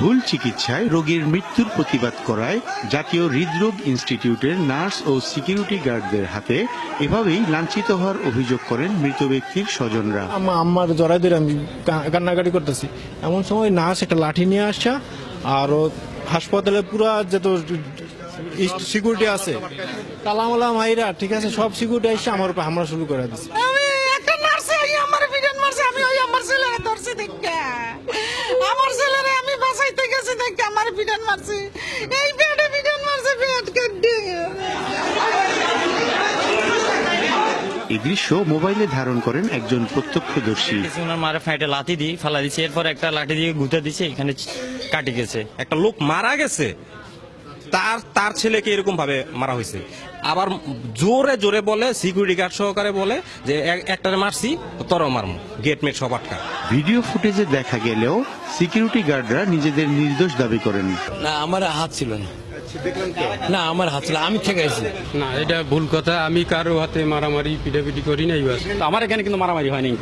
ভুল চিকিৎসায় রোগীর মৃত্যুর প্রতিবাদ করায় জাতীয় হৃদরোগ ইনস্টিটিউটের নার্স ও সিকিউরিটি গার্ডদের হাতে এভাবেই লাঞ্ছিত হওয়ার অভিযোগ করেন মৃত ব্যক্তির স্বজনরা। আমা আমার জড়াই ধরে আমি কান্নাকাটি করতেছি। এমন সময় নার্স একটা লাঠি নিয়ে আসা আর হাসপাতালে পুরা যত সিকিউরিটি আছে। কালামালা মাইরা ঠিক আছে, সব সিকিউরিটি এসে আমার উপর হামলা শুরু করে দিচ্ছে মারছে। এই পেটে মারছে পেট কেটে। এই দৃশ্য মোবাইলে ধারণ করেন একজন প্রত্যক্ষদর্শী। ওনার মারে ফাইটে লাথি দিয়ে ফালা দিছে এরপর একটা লাঠি দিয়ে গুঁতে দিছে এখানে কাটি গেছে। একটা লোক মারা গেছে তার তার ছেলেকে এরকম ভাবে মারা হয়েছে। আবার জোরে জোরে বলে সিকিউরিটি গার্ড সহকারে বলে যে এক- একটারে মারছি তরও মারমু। গেট মেট সব আটকা ভিডিও ফুটেজে দেখা গেলেও সিকিউরিটি গার্ডরা নিজেদের নির্দোষ দাবি করেন। না আমার হাত ছিল না। না আমার হাত ছিল। আমি থেকে আছি না এটা ভুল কথা। আমি কারও হাতে মারামারি পিটাপিটি করি নাই বাস। আমার এখানে কিন্তু মারামারি হয়নি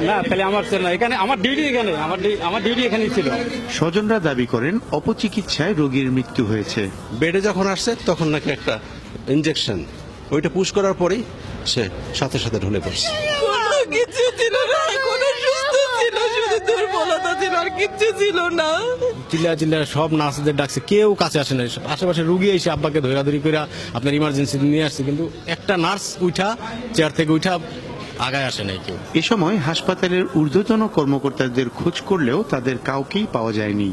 না তাহলে আমার ছিল না। এখানে আমার ডিউটি এখানে আমার ডি- আমার ডিউটি এখানে ছিল। স্বজনরা দাবি করেন অপচিকিৎসায় রোগীর মৃত্যু হয়েছে। বেডে যখন আসছে তখন নাকি একটা ইনজেকশন ওইটা পুশ করার পরেই সে সাথে সাথে ঢলে পড়ছে। কোনো ছিল না কোনো সুস্থ ছিল শুধু দুর্বলতা ছিল আর কিচ্ছু ছিল না। চিল্লা চিল্লা সব নার্সদের ডাকছে কেউ কাছে আসে না। আশেপাশে রুগী এসে আব্বাকে ধরাধরি করে আপনার ইমার্জেন্সি নিয়ে আসছে কিন্তু একটা নার্স উঠা চেয়ার থেকে উঠা আগায় আসে নাই কেউ। এ সময় হাসপাতালের ঊর্ধ্বতন কর্মকর্তাদের খোঁজ করলেও তাদের কাউকেই পাওয়া যায়নি।